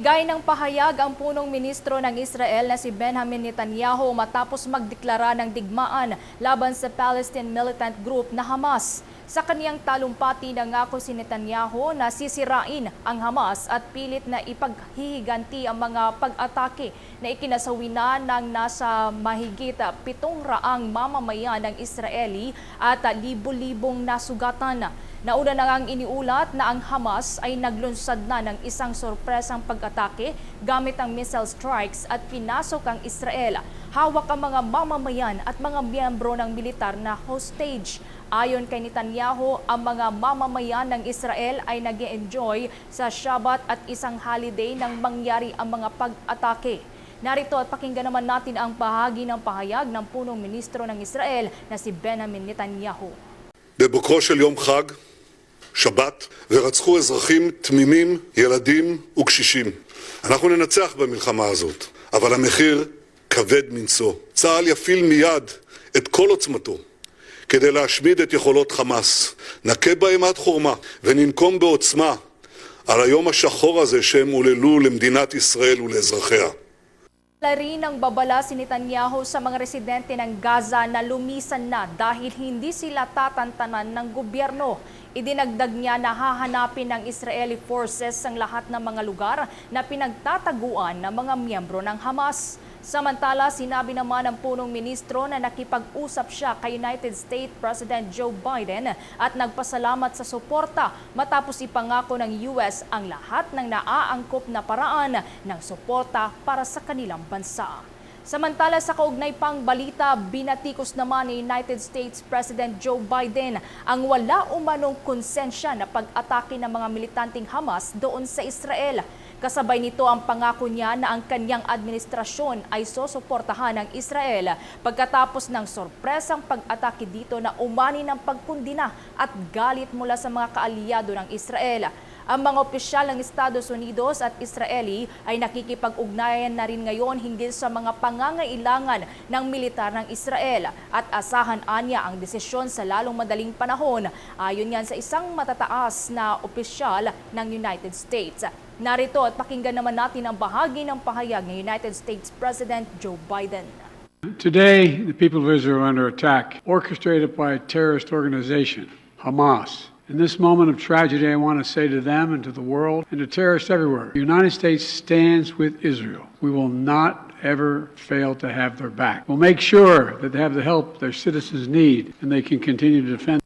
Gay ng pahayag ang punong ministro ng Israel na si Benjamin Netanyahu matapos magdeklara ng digmaan laban sa Palestine militant group na Hamas. Sa kaniyang talumpati nangako si Netanyahu na sisirain ang Hamas at pilit na ipaghihiganti ang mga pag-atake na ikinasawi na ng nasa mahigit pitong raang mamamayan ng Israeli at libo-libong nasugatan. Nauna na ngang iniulat na ang Hamas ay naglunsad na ng isang sorpresang pag-atake gamit ang missile strikes at pinasok ang Israel. Hawak ang mga mamamayan at mga miyembro ng militar na hostage. Ayon kay Netanyahu, ang mga mamamayan ng Israel ay nag enjoy sa Shabbat at isang holiday nang mangyari ang mga pag-atake. Narito at pakinggan naman natin ang bahagi ng pahayag ng punong ministro ng Israel na si Benjamin Netanyahu. בבוקרו של יום חג, שבת, ורצחו אזרחים תמימים, ילדים וקשישים. אנחנו ננצח במלחמה הזאת, אבל המחיר כבד מנשוא. צה"ל יפעיל מיד את כל עוצמתו כדי להשמיד את יכולות חמאס. נכה בהם עד חורמה וננקום בעוצמה על היום השחור הזה שהם עוללו למדינת ישראל ולאזרחיה. Wala rin ang babala si Netanyahu sa mga residente ng Gaza na lumisan na dahil hindi sila tatantanan ng gobyerno. Idinagdag niya na hahanapin ng Israeli forces ang lahat ng mga lugar na pinagtataguan ng mga miyembro ng Hamas. Samantala, sinabi naman ng punong ministro na nakipag-usap siya kay United States President Joe Biden at nagpasalamat sa suporta matapos ipangako ng US ang lahat ng naaangkop na paraan ng suporta para sa kanilang bansa. Samantala sa kaugnay pang balita, binatikos naman ni United States President Joe Biden ang wala umanong konsensya na pag-atake ng mga militanteng Hamas doon sa Israel. Kasabay nito ang pangako niya na ang kanyang administrasyon ay susuportahan ng Israel pagkatapos ng sorpresang pag-atake dito na umani ng pagkundina at galit mula sa mga kaalyado ng Israel. Ang mga opisyal ng Estados Unidos at Israeli ay nakikipag-ugnayan na rin ngayon hinggil sa mga pangangailangan ng militar ng Israel at asahan anya ang desisyon sa lalong madaling panahon ayon yan sa isang matataas na opisyal ng United States. Narito at pakinggan naman natin ang bahagi ng pahayag ng United States President Joe Biden. Today, the people of Israel are under attack, orchestrated by a terrorist organization, Hamas. In this moment of tragedy, I want to say to them and to the world and to terrorists everywhere the United States stands with Israel. We will not ever fail to have their back. We'll make sure that they have the help their citizens need and they can continue to defend.